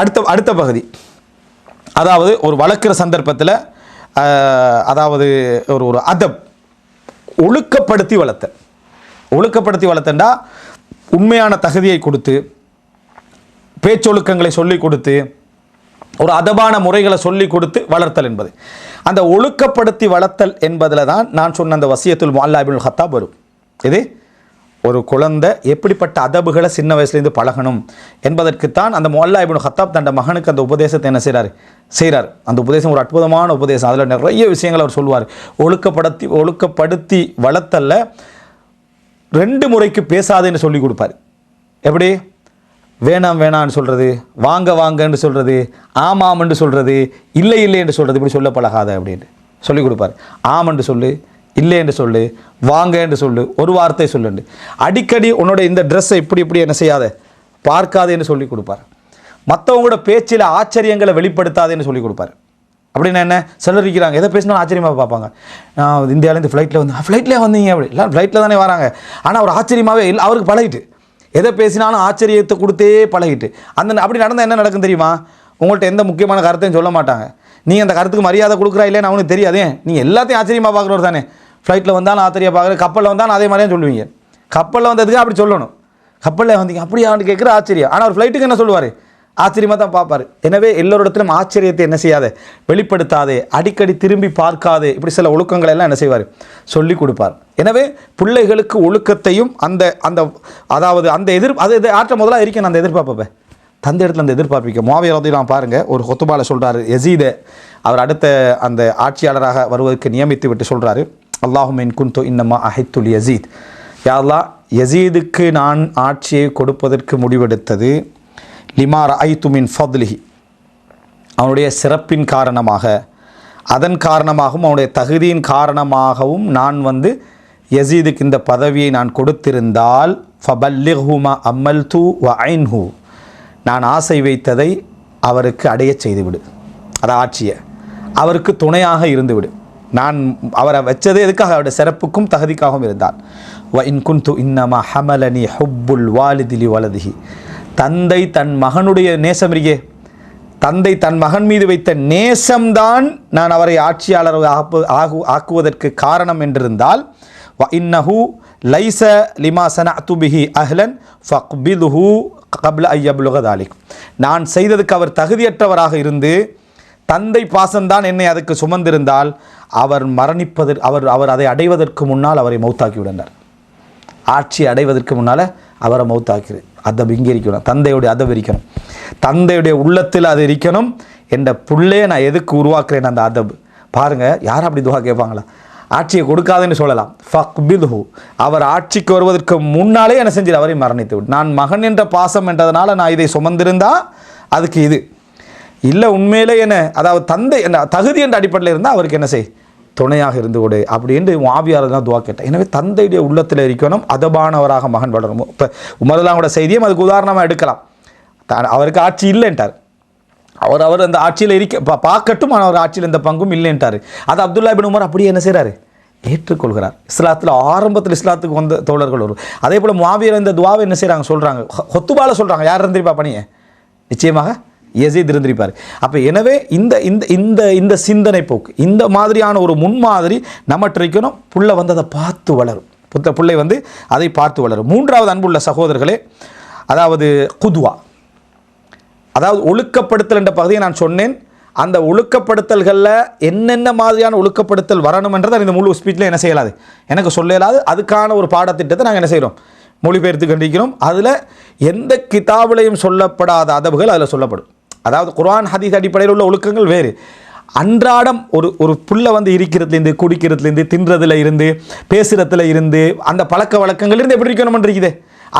அடுத்த அடுத்த பகுதி. அதாவது ஒரு வளர்க்குற சந்தர்ப்பத்தில் அதாவது ஒரு ஒரு அதப் ஒழுக்கப்படுத்தி வளர்த்த ஒழுக்கப்படுத்தி வளர்த்தண்டா உண்மையான தகுதியை கொடுத்து பேச்சொழுக்கங்களை சொல்லி கொடுத்து ஒரு அதபான முறைகளை சொல்லி கொடுத்து வளர்த்தல் என்பது. அந்த ஒழுக்கப்படுத்தி வளர்த்தல் என்பதில் தான் நான் சொன்ன அந்த வசியத்துல் மல்லாபின் ஹத்தாப் வரும். இது ஒரு குழந்தை எப்படிப்பட்ட அதபுகளை சின்ன வயசுலேருந்து பழகணும் என்பதற்குத்தான் அந்த மொல்லா இபின் ஹத்தாப் தன் மகனுக்கு அந்த உபதேசத்தை என்ன செய்கிறார் செய்கிறார் அந்த உபதேசம் ஒரு அற்புதமான உபதேசம். அதில் நிறைய விஷயங்கள் அவர் சொல்வார். ஒழுக்கப்படுத்தி ஒழுக்கப்படுத்தி வளர்த்தல்ல ரெண்டு முறைக்கு பேசாதேன்னு சொல்லி கொடுப்பார். எப்படி? வேணாம் வேணான்னு சொல்கிறது வாங்க வாங்கன்னு சொல்கிறது ஆமாம்னு சொல்கிறது இல்லை இல்லை என்று சொல்கிறது இப்படி சொல்ல பழகாத அப்படின்னு சொல்லி கொடுப்பார். என்று சொல்லு இல்லை என்று சொல்லு வாங்க என்று சொல்லு ஒரு வார்த்தை சொல்லுண்டு. அடிக்கடி உன்னோட இந்த ட்ரெஸ்ஸை இப்படி இப்படி என்ன செய்யாத பார்க்காதேன்னு சொல்லி கொடுப்பார். மற்றவங்களோட பேச்சில் ஆச்சரியங்களை வெளிப்படுத்தாதேன்னு சொல்லி கொடுப்பார். அப்படின்னா என்ன? சிலர் இருக்கிறாங்க. எதை பேசினாலும் ஆச்சரியமாக பார்ப்பாங்க. நான் இந்தியாவிலேருந்து ஃப்ளைட்டில் வந்து ஃப்ளைட்லேயே வந்தீங்க அப்படி. எல்லாம் ஃப்ளைட்டில் தானே வராங்க. ஆனால் அவர் ஆச்சரியமாகவே இல்லை அவருக்கு பழகிட்டு. எதை பேசினாலும் ஆச்சரியத்தை கொடுத்தே பழகிட்டு. அந்த அப்படி நடந்தால் என்ன நடக்கும் தெரியுமா? உங்கள்கிட்ட எந்த முக்கியமான கருத்தையும் சொல்ல மாட்டாங்க. நீ அந்த கருத்துக்கு மரியாதை கொடுக்குறா இல்லைன்னு அவனுக்கு தெரியாதே. நீ எல்லாத்தையும் ஆச்சரியமாக பார்க்குறவர் தானே. ஃப்ளைட்டில் வந்தாலும் ஆச்சரியம் பார்க்குற கப்பலில் வந்தாலும் அதே மாதிரியே சொல்லுவீங்க. கப்பலில் வந்ததுக்கு அப்படி சொல்லணும். கப்பலில் வந்தீங்க அப்படியான்னு கேட்குற ஆச்சரியம். ஆனால் ஒரு ஃப்ளைட்டுக்கு என்ன சொல்லுவார்? ஆச்சரியமாக தான் பார்ப்பார். எனவே எல்லோரிடத்திலும் ஆச்சரியத்தை என்ன செய்யாது வெளிப்படுத்தாதே அடிக்கடி திரும்பி பார்க்காதே இப்படி சில ஒழுக்கங்களை எல்லாம் என்ன செய்வார்? சொல்லி கொடுப்பார். எனவே பிள்ளைகளுக்கு ஒழுக்கத்தையும் அந்த அந்த அதாவது அந்த எதிர் அது இது ஆற்ற முதலாக இருக்கேன் அந்த எதிர்பார்ப்பேன் தந்த இடத்துல அந்த எதிர்பார்ப்பிக்க. மாவியரதையெல்லாம் பாருங்கள் ஒரு கொத்துபால சொல்கிறாரு யசீத. அவர் அடுத்த அந்த ஆட்சியாளராக வருவதற்கு நியமித்து விட்டு சொல்கிறாரு அல்லாஹுமின் குன்து இன்னமா அஹித்துல் யசீத். யாழ்லா யசீதுக்கு நான் ஆட்சியை கொடுப்பதற்கு முடிவெடுத்தது. லிமார் ஐத்துமின் ஃபத்லிஹி. அவனுடைய சிறப்பின் காரணமாக. அதன் காரணமாகவும் அவனுடைய தகுதியின் காரணமாகவும் நான் வந்து யசீதுக்கு இந்த பதவியை நான் கொடுத்திருந்தால் ஃபபல்லிஹுமா அம்மல் தூ வ ஐன்ஹூ. நான் ஆசை வைத்ததை அவருக்கு அடையச் செய்துவிடு. அது ஆட்சியை. அவருக்கு துணையாக இருந்துவிடு. நான் அவரை வச்சது எதுக்காக? அவருடைய சிறப்புக்கும் தகுதிக்காகவும் இருந்தார் வ இன் குன்து இன்னமா ஹமலனி ஹுப்புல் வாலிதிலி வலதிஹி. தந்தை தன் மகனுடைய நேசம் இருக்கே தந்தை தன் மகன் மீது வைத்த நேசம்தான் நான் அவரை ஆட்சியாளர் ஆகு ஆக்குவதற்கு காரணம் என்றிருந்தால் வ இன்னஹு லைச லிமா சனஅத்துபிஹி அஹ்லன் ஃபக்பிதுஹு கப்ல ஐயப்லுக நான் செய்ததுக்கு அவர் தகுதியற்றவராக இருந்து தந்தை பாசம்தான் என்னை அதுக்கு சுமந்திருந்தால் அவர் மரணிப்பதற்கு அவர் அவர் அதை அடைவதற்கு முன்னால் அவரை மௌத்தாக்கி விடுந்தார். ஆட்சி அடைவதற்கு முன்னால் அவரை மௌத்தாக்கிரு அதப் இங்கே இருக்கணும் தந்தையுடைய அதப் இருக்கணும் தந்தையுடைய உள்ளத்தில் அது இருக்கணும் என்ற புள்ளையை நான் எதுக்கு உருவாக்குறேன் அந்த அதப் பாருங்கள் யார் அப்படி துவா கேட்பாங்களா? ஆட்சியை கொடுக்காதுன்னு சொல்லலாம். ஃபக்பிதுஹு. அவர் ஆட்சிக்கு வருவதற்கு முன்னாலே என்ன செஞ்சிரு அவரை மரணித்து விடு. நான் மகன் என்ற பாசம் என்றதுனால நான் இதை சுமந்திருந்தா அதுக்கு இது. இல்லை உண்மையிலே என்ன? அதாவது தந்தை என்ன தகுதி என்ற அடிப்படையில் இருந்தால் அவருக்கு என்ன செய்? துணையாக இருந்து கொடு அப்படின்ட்டு மாவியார் தான் துவா கேட்டேன் எனவே தந்தையுடைய உள்ளத்தில் இருக்கணும் அதபானவராக மகன் வளரணும். இப்போ உமரலாங்கோட செய்தியும் அதுக்கு உதாரணமாக எடுக்கலாம். அவருக்கு ஆட்சி இல்லைன்ட்டார். அவர் அவர் அந்த ஆட்சியில் இருக்க பார்க்கட்டும் ஆனால் அவர் ஆட்சியில் எந்த பங்கும் இல்லைன்ட்டார். அது அப்துல்லா பின் உமர் அப்படியே என்ன செய்கிறாரு ஏற்றுக்கொள்கிறார். இஸ்லாத்தில் ஆரம்பத்தில் இஸ்லாத்துக்கு வந்த தோழர்கள் வரும் அதே போல் மாவீரர் இந்த துவாவை என்ன செய்கிறாங்க சொல்கிறாங்க ஹொத்துபால சொல்கிறாங்க யார் இருந்திருப்பா பணியை? நிச்சயமாக யசீத் இருந்திருப்பார் அப்போ எனவே இந்த இந்த இந்த இந்த சிந்தனை போக்கு இந்த மாதிரியான ஒரு முன்மாதிரி நம்மகிட்ட இருக்கணும் புள்ள வந்து அதை பார்த்து வளரும். புத்த பிள்ளை வந்து அதை பார்த்து வளரும். மூன்றாவது அன்புள்ள சகோதரர்களே அதாவது குதுவா. அதாவது ஒழுக்கப்படுத்தல் என்ற பகுதியை நான் சொன்னேன். அந்த ஒழுக்கப்படுத்தல்களில் என்னென்ன மாதிரியான ஒழுக்கப்படுத்தல் வரணும்ன்றதை இந்த முழு ஸ்பீச்சில் என்ன செய்யலாது. எனக்கு சொல்ல இயலாது அதுக்கான ஒரு பாடத்திட்டத்தை நாங்கள் என்ன செய்கிறோம் மொழிபெயர்த்து கண்டிக்கிறோம். அதில் எந்த கிதாபிலையும் சொல்லப்படாத அதவுகள் அதில் சொல்லப்படும். அதாவது குர்ஆன் ஹதீஸ் அடிப்படையில் உள்ள ஒழுக்கங்கள் வேறு. அன்றாடம் ஒரு ஒரு புல்லை வந்து இருக்கிறதுலேருந்து குடிக்கிறதுலேருந்து தின்றதுல இருந்து பேசுகிறதுல இருந்து அந்த பழக்க வழக்கங்கள்லேருந்து எப்படி இருக்கணும்னு இருக்குது?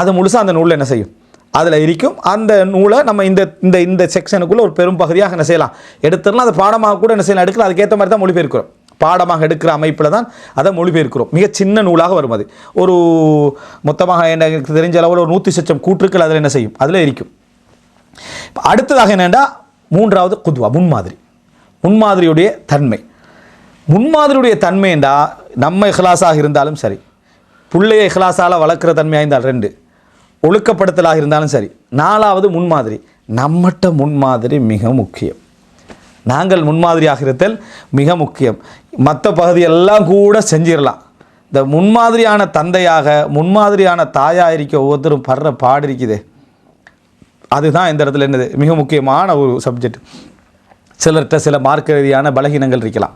அது முழுசாக அந்த நூலில் என்ன செய்யும்? அதில் இருக்கும். அந்த நூலை நம்ம இந்த இந்த இந்த செக்ஷனுக்குள்ளே ஒரு பெரும் பகுதியாக என்ன செய்யலாம்? எடுத்துடலாம். அது பாடமாக கூட என்ன செய்யலாம்? எடுக்கலாம். அதுக்கேற்ற மாதிரி தான் மொழிபெயர்க்கிறோம். பாடமாக எடுக்கிற அமைப்பில் தான் அதை மொழிபெயர்க்கிறோம். மிக சின்ன நூலாக வரும் அது. ஒரு மொத்தமாக எனக்கு தெரிஞ்ச அளவில் ஒரு நூற்றி சச்சம் கூற்றுக்கள் அதில் என்ன செய்யும்? அதில் இருக்கும். இப்போ அடுத்ததாக என்னென்னா மூன்றாவது குத்வா முன்மாதிரி. முன்மாதிரியுடைய தன்மை. முன்மாதிரியுடைய தன்மைண்டா நம்ம இஹ்லாஸாக இருந்தாலும் சரி பிள்ளையை இஹ்லாஸால் வளர்க்குற தன்மையாக இருந்தால் ரெண்டு ஒழுக்கப்படுத்தலாக இருந்தாலும் சரி நாலாவது முன்மாதிரி. நம்மகிட்ட முன்மாதிரி மிக முக்கியம். நாங்கள் முன்மாதிரியாக இருத்தல் மிக முக்கியம். மற்ற பகுதியெல்லாம் கூட செஞ்சிடலாம் இந்த முன்மாதிரியான தந்தையாக முன்மாதிரியான தாயாக இருக்க ஒவ்வொருத்தரும் படுற பாடு இருக்குதே. அதுதான் இந்த இடத்துல என்னது? மிக முக்கியமான ஒரு சப்ஜெக்ட் சிலர்கிட்ட சில மார்க்க ரீதியான பலகீனங்கள் இருக்கலாம்.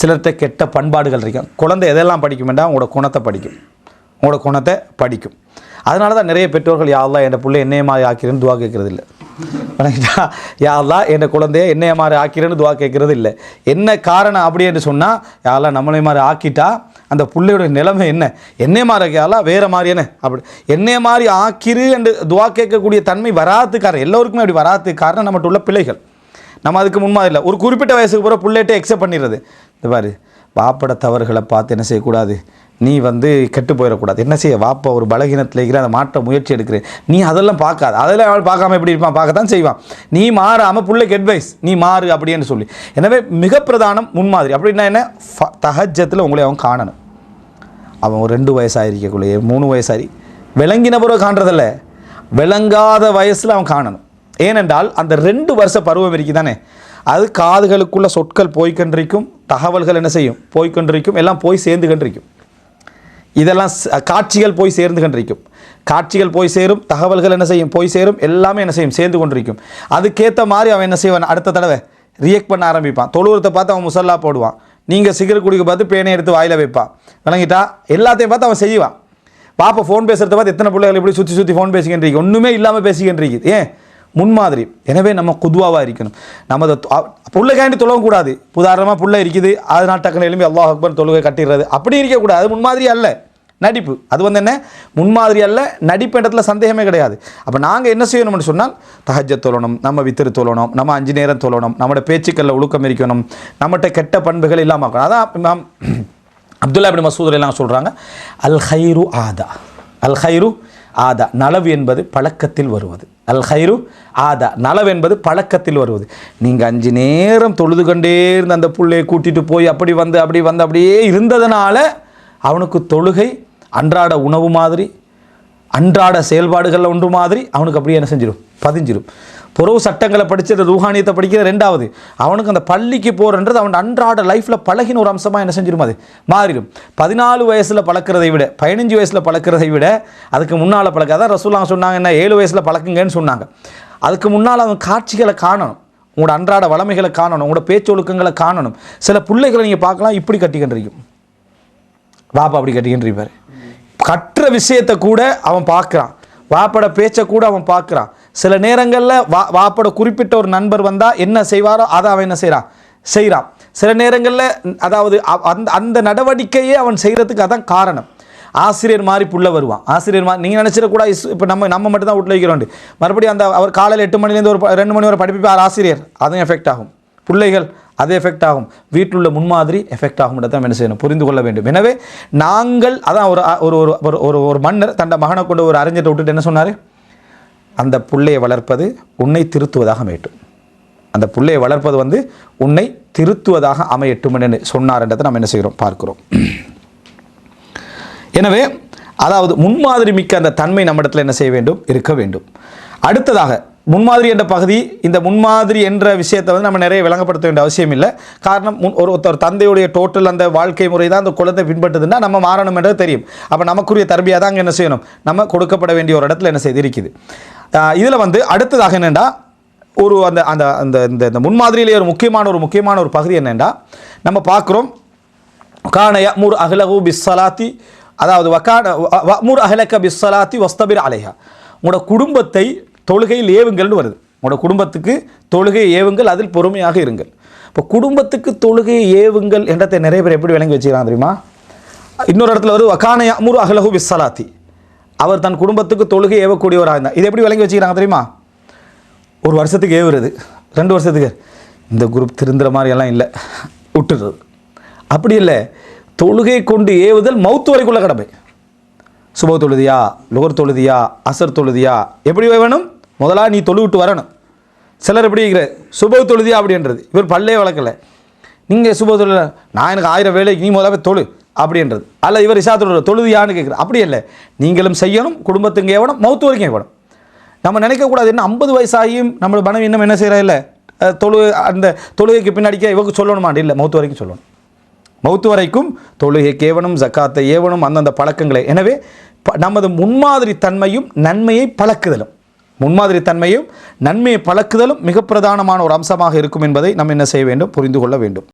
சிலர்கிட்ட கெட்ட பண்பாடுகள் இருக்கும் குழந்தை எதெல்லாம் படிக்கும் வேண்டாம் உங்களோட குணத்தை படிக்கும். உங்களோட குணத்தை படிக்கும். அதனால தான் நிறைய பெற்றோர்கள் யாரெல்லாம் என் பிள்ளை என்னைய மாதிரி ஆக்கிறேன்னு துவா கேட்கறது இல்லை வணங்கிட்டா யாரெல்லாம் என் குழந்தைய என்னைய மாதிரி ஆக்கிறேன்னு துவா கேட்கறது இல்லை என்ன காரணம் அப்படி என்று சொன்னால் யாரெல்லாம் நம்மளை மாதிரி ஆக்கிட்டா அந்த பிள்ளையோட நிலைமை என்ன? என்னைய மாதிரி ஆக்கியாலாம் வேறு மாதிரி என்ன? அப்படி. என்னைய மாதிரி ஆக்கிரு என்று துவா கேட்கக்கூடிய தன்மை வராது காரணம் எல்லோருக்குமே அப்படி வராது காரணம் நம்மகிட்ட உள்ள பிள்ளைகள். நம்ம அதுக்கு முன்மாதிரி இல்லை. ஒரு குறிப்பிட்ட வயசுக்கு பிறகு புள்ளைகிட்ட எக்ஸப்ட் பண்ணிடுறது. இந்த பாரு பாப்பட தவறுகளை பார்த்து என்ன செய்யக்கூடாது? நீ வந்து கெட்டு போயிடக்கூடாது. என்ன செய்ய? வாப்பா ஒரு பலகீனத்தில் இருக்கிற அதை மாற்ற முயற்சி எடுக்கிறேன். நீ அதெல்லாம் பார்க்காது. அதெல்லாம் அவள் பார்க்காம எப்படி இருப்பான்? பார்க்கத்தான் செய்வான். நீ மாறாமல் பிள்ளைக்கு அட்வைஸ் நீ மாறு அப்படின்னு சொல்லி. எனவே மிக பிரதானம் முன்மாதிரி. அப்படின்னா என்ன? தகஜத்தில் உங்களை அவன் காணணும். அவன் ஒரு ரெண்டு வயசாயிருக்கக்குள்ளேயே மூணு வயசாகி. விளங்கின பிறகு காண்றதில்ல. விளங்காத வயசில் அவன் காணணும். ஏனென்றால் அந்த ரெண்டு வருஷ பருவம் இருக்கு தானே அது காதுகளுக்குள்ள சொற்கள் போய்கொண்டிருக்கும் தகவல்கள் என்ன செய்யும்? போய்கொண்டிருக்கும் எல்லாம் போய் சேர்ந்து கொண்டிருக்கும் இதெல்லாம் காட்சிகள் போய் சேர்ந்து கொண்டிருக்கும். காட்சிகள் போய் சேரும் தகவல்கள் என்ன செய்யும் போய் சேரும் எல்லாமே என்ன செய்யும் சேர்ந்து கொண்டிருக்கும். அதுக்கேற்ற மாதிரி அவன் என்ன செய்வான்? அடுத்த தடவை ரியாக்ட் பண்ண ஆரம்பிப்பான். தொழுவத்தை பார்த்து அவன் முசல்லா போடுவான். நீங்கள் சிகரெட் குடிக்க பார்த்து பேனை எடுத்து வாயில் வைப்பான். விளங்கிட்டா? எல்லாத்தையும் பார்த்து அவன் செய்வான். பாப்பா ஃபோன் பேசுகிறத பார்த்து எத்தனை பிள்ளைகள் இப்படி சுற்றி சுற்றி ஃபோன் பேசிக்கின்றீங்க ஒன்றுமே இல்லாமல் பேசிக்கின்றிருக்கு ஏன்? முன்மாதிரி. எனவே நம்ம குதுவாவாக இருக்கணும். நமது புள்ளைக்காண்டி தொழக்கூடாது. உதாரணமாக புள்ள இருக்குது அதனால் டக்குனு எழுப்பி அல்லாஹ் அக்பர் தொழுகை கட்டிடுறது. அப்படி இருக்கக்கூடாது. அது முன்மாதிரி அல்ல. நடிப்பு. அது வந்து என்ன? முன்மாதிரி அல்ல நடிப்பு இடத்துல சந்தேகமே கிடையாது. அப்போ நாங்கள் என்ன செய்யணும்னு சொன்னால் தகஜ தொழணும் நம்ம வித்திரு தொழணும் நம்ம அஞ்சு நேரம் தொழணும் நம்மளோட பேச்சுக்களில் ஒழுக்கம் இருக்கணும் நம்மகிட்ட கெட்ட பண்புகள் இல்லாமல் இருக்கணும். அதான் நாம் அப்துல்லா பின் மசூத் எல்லாம் சொல்கிறாங்க அல் ஹைரு ஆதா. அல் ஹைரு ஆதா. நலவு என்பது பழக்கத்தில் வருவது. அல் ஹைரு ஆதா. நலவென்பது பழக்கத்தில் வருவது. நீங்கள் அஞ்சு நேரம் தொழுது கொண்டே இருந்து அந்த பிள்ளையை கூட்டிட்டு போய் அப்படி வந்து அப்படி வந்து அப்படியே இருந்ததுனால அவனுக்கு தொழுகை அன்றாட உணவு மாதிரி அன்றாட செயல்பாடுகளில் ஒன்று மாதிரி அவனுக்கு அப்படியே என்ன செஞ்சிடும் பதிஞ்சிடும் புறவு சட்டங்களை படிச்சது ரூஹானியத்தை படிக்கிற ரெண்டாவது அவனுக்கு அந்த பள்ளிக்கு போகிறன்றது அவன் அன்றாட லைஃப்பில் பழகின ஒரு அம்சமாக என்ன செஞ்சிடும் அது? மாறிடும் பதினாலு வயசில் பழக்கிறதை விட பதினஞ்சு வயசில் பழக்கிறதை விட அதுக்கு முன்னால் பழக்க அதான் ரசூலாங்க சொன்னாங்க என்ன ஏழு வயசில் பழக்குங்கன்னு சொன்னாங்க. அதுக்கு முன்னால் அவன் காட்சிகளை காணணும். உங்களோட அன்றாட வளமைகளை காணணும். உங்களோட பேச்சொழுக்கங்களை காணணும். சில பிள்ளைகளை நீங்கள் பார்க்கலாம் இப்படி கட்டிக்கின்றிருக்கும் வாப்பா அப்படி கட்டிக்கின்றிருப்பார் கற்ற விஷயத்தை கூட அவன் பார்க்குறான். வாப்பட பேச்சை கூட அவன் பார்க்குறான். சில நேரங்களில் வா வாப்பட குறிப்பிட்ட ஒரு நண்பர் வந்தால் என்ன செய்வாரோ அதை அவன் என்ன செய்கிறான் செய்கிறான் சில நேரங்களில் அதாவது அந்த அந்த நடவடிக்கையே அவன் செய்கிறதுக்கு அதான் காரணம். ஆசிரியர் மாதிரி புள்ள வருவான். ஆசிரியர் மாதிரி நீங்கள் நினச்சிடக்கூடாது இப்போ நம்ம நம்ம மட்டும் தான் வீட்டில் வைக்கிறோம் மறுபடியும் அந்த அவர் காலையில் எட்டு மணிலேருந்து ஒரு ரெண்டு மணி வரை படிப்பிப்பார் ஆசிரியர். அதுவும் எஃபெக்ட் ஆகும். பிள்ளைகள் அது எஃபெக்ட் ஆகும். வீட்டில் உள்ள முன்மாதிரி எஃபெக்ட் ஆகும் தான் என்ன செய்யணும்? புரிந்து கொள்ள வேண்டும். எனவே நாங்கள் அதான் ஒரு ஒரு ஒரு ஒரு ஒரு ஒரு மன்னர் தன்னை மகனை கொண்டு ஒரு அறிஞரை விட்டுட்டு என்ன சொன்னார்? அந்த புள்ளையை வளர்ப்பது உன்னை திருத்துவதாக அமையட்டும். அந்த புள்ளையை வளர்ப்பது வந்து உன்னை திருத்துவதாக அமையட்டும் என்று சொன்னார்ன்றதை நம்ம என்ன செய்கிறோம்? பார்க்கிறோம். எனவே அதாவது முன்மாதிரி மிக்க அந்த தன்மை நம்மிடத்தில் என்ன செய்ய வேண்டும்? இருக்க வேண்டும். அடுத்ததாக முன்மாதிரி என்ற பகுதி இந்த முன்மாதிரி என்ற விஷயத்தை வந்து நம்ம நிறைய விளங்கப்படுத்த வேண்டிய அவசியம் இல்லை. காரணம் முன் ஒரு ஒருத்தர் தந்தையுடைய டோட்டல் அந்த வாழ்க்கை முறை தான் அந்த குழந்தை பின்பற்றுதுன்னா நம்ம மாறணும் என்றது தெரியும். அப்போ நமக்குரிய தர்பியாக தான் அங்கே என்ன செய்யணும்? நம்ம கொடுக்கப்பட வேண்டிய ஒரு இடத்துல என்ன செய்து இருக்குது இதில் வந்து அடுத்ததாக என்னென்னா ஒரு அந்த அந்த அந்த இந்த இந்த முன்மாதிரியிலே ஒரு முக்கியமான ஒரு முக்கியமான ஒரு பகுதி என்னென்னா நம்ம பார்க்குறோம் கான மூர் அகலகு பிஸ்ஸலாத்தி அதாவது வக்கான மூர் அஹ்லக பிஸ்ஸலாத்தி வஸ்தபிர் அலைஹா உங்களோட குடும்பத்தை தொழுகையில் ஏவுங்கள்னு வருது. உங்களோட குடும்பத்துக்கு தொழுகை ஏவுங்கள் அதில் பொறுமையாக இருங்கள். இப்போ குடும்பத்துக்கு தொழுகை ஏவுங்கள் என்றதை நிறைய பேர் எப்படி விளங்கி வச்சுக்கிறாங்க தெரியுமா? இன்னொரு இடத்துல வருது வக்கான அமுரு அஹ்லஹு பிஸ்ஸலாத்தி. அவர் தன் குடும்பத்துக்கு தொழுகை ஏவக்கூடியவராக இருந்தார் இதை எப்படி விளங்கி வச்சுக்கிறாங்க தெரியுமா? ஒரு வருஷத்துக்கு ஏவுறது ரெண்டு வருஷத்துக்கு. இந்த குரூப் திருந்துற மாதிரியெல்லாம் இல்லை விட்டுறது அப்படி இல்லை தொழுகை கொண்டு ஏவுதல் மௌத்து வரைக்குள்ள கடமை. சுப தொழுதியா லோர் தொழுதியா அசர் தொழுதியா எப்படி வேணும்? முதலாக நீ தொழுவிட்டு வரணும். சிலர் எப்படி இருக்கிற சுப தொழுதியா அப்படின்றது இவர் பல்லே வளர்க்கல. நீங்கள் சுப தொழில் நான் எனக்கு ஆயிரம் வேலைக்கு நீ முதல்ல தொழு அப்படின்றது அல்ல இவர் இசா தொழு தொழுதியான்னு கேட்குற அப்படி இல்லை. நீங்களும் செய்யணும் குடும்பத்துங்க ஏவணும் மௌத்து வரைக்கும் ஏவணும். நம்ம நினைக்கக்கூடாது என்ன? ஐம்பது வயசாகியும் நம்மளோட மனைவி இன்னும் என்ன செய்கிறா இல்லை. தொழு அந்த தொழுகைக்கு பின்னாடிக்கே இவங்க சொல்லணுமா இல்லை மௌத்து வரைக்கும் சொல்லணும். மௌத்து வரைக்கும் தொழுகைக்கு ஏவனும் ஜக்காத்தை ஏவனும் அந்தந்த பழக்கங்களை. எனவே ப- நமது முன்மாதிரி தன்மையும் நன்மையை பழக்குதலும். முன்மாதிரி தன்மையும் நன்மையை பழக்குதலும் மிக பிரதானமான ஒரு அம்சமாக இருக்கும் என்பதை நம்ம என்ன செய்ய வேண்டும்? புரிந்து கொள்ள வேண்டும்.